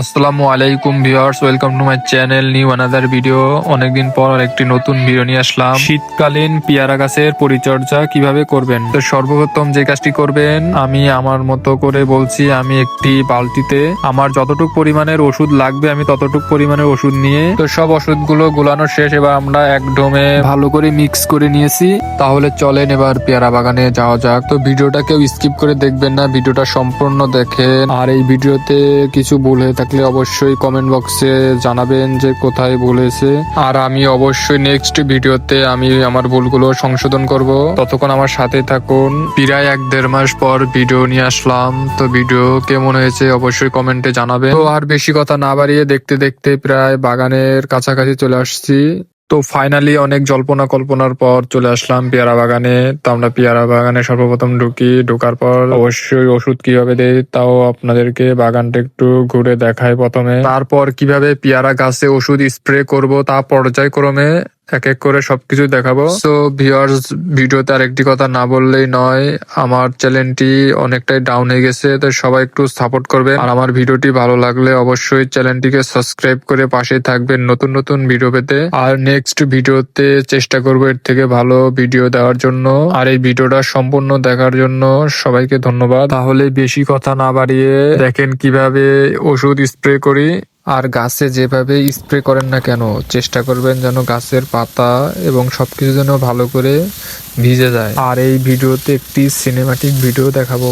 আসসালামু আলাইকুম viewers, welcome to my channel new another video. অনেকদিন পর একটি নতুন ভিডিও নিয়ে আসলাম। শীতকালীন পেয়ারা গাছের পরিচর্যা কীভাবে করবেন? তো সর্বপ্রথম যে কাজটি করবেন, আমি আমার মতো করে বলছি, আমি একটি বালতিতে আমার যতটুক পরিমাণের ওষুধ লাগবে, আমি ততটুক পরিমাণের ওষুধ নিয়ে, তো সব ওষুধগুলো গোলানো শেষ, এবার আমরা এক ডোমে ভালো করে মিক্স করে নিয়েছি। তাহলে চলেন এবার পেয়ারা বাগানে যাওয়া যাক। তো ভিডিওটা কেউ স্কিপ করে দেখবেন না, ভিডিওটা সম্পূর্ণ দেখেন। আর এই ভিডিওতে কিছু ভুল হয়ে থাকলে অবশ্যই কমেন্ট বক্সে জানাবেন যে কোথায় বলেছে। আর আমি অবশ্যই নেক্সট ভিডিওতে আমি আমার ভুলগুলো সংশোধন করব। ততক্ষণ আমার সাথে থাকুন। প্রায় এক দেড় মাস পর ভিডিও নিয়ে আসলাম। তো ভিডিও কেমন হয়েছে অবশ্যই কমেন্টে জানাবেন। তো আর বেশি কথা না বাড়িয়ে দেখতে দেখতে প্রায় বাগানের কাছাকাছি চলে আসছি। তো ফাইনালি অনেক জল্পনা কল্পনার পর চলে আসলাম পেয়ারা বাগানে তো আমরা পেয়ারা বাগানে সর্বপ্রথম ঢুকি। ঢোকার পর অবশ্যই ওষুধ কীভাবে দেয় তাও আপনাদেরকে বাগানটা একটু ঘুরে দেখায় প্রথমে। তারপর কীভাবে পেয়ারা গাছে ওষুধ স্প্রে করব তা পর্যায়ক্রমে এক এক করে সবকিছু দেখাবো। তো ভিউয়ার্স ভিডিওতে আরেকটি কথা না বললেই নয়, আমার চ্যানেলটি অনেকটাই ডাউন হয়ে গেছে তো সবাই একটু সাপোর্ট করবে আর আমার ভিডিওটি ভালো লাগলে অবশ্যই চ্যানেলটিকে সাবস্ক্রাইব করে পাশে থাকবেন নতুন নতুন ভিডিও পেতে। আর নেক্সট ভিডিওতে চেষ্টা করব এর থেকে ভালো ভিডিও দেওয়ার জন্য। আর এই ভিডিওটা সম্পূর্ণ দেখার জন্য সবাইকে ধন্যবাদ। তাহলে বেশি কথা না বাড়িয়ে দেখেন কীভাবে ওষুধ স্প্রে করি। আর গাছে যেভাবে স্প্রে করেন না কেন, চেষ্টা করবেন যেন গাছের পাতা এবং সব কিছু যেন ভালো করে ভিজে যায়। আর এই ভিডিওতে একটি সিনেমাটিক ভিডিও দেখাবো।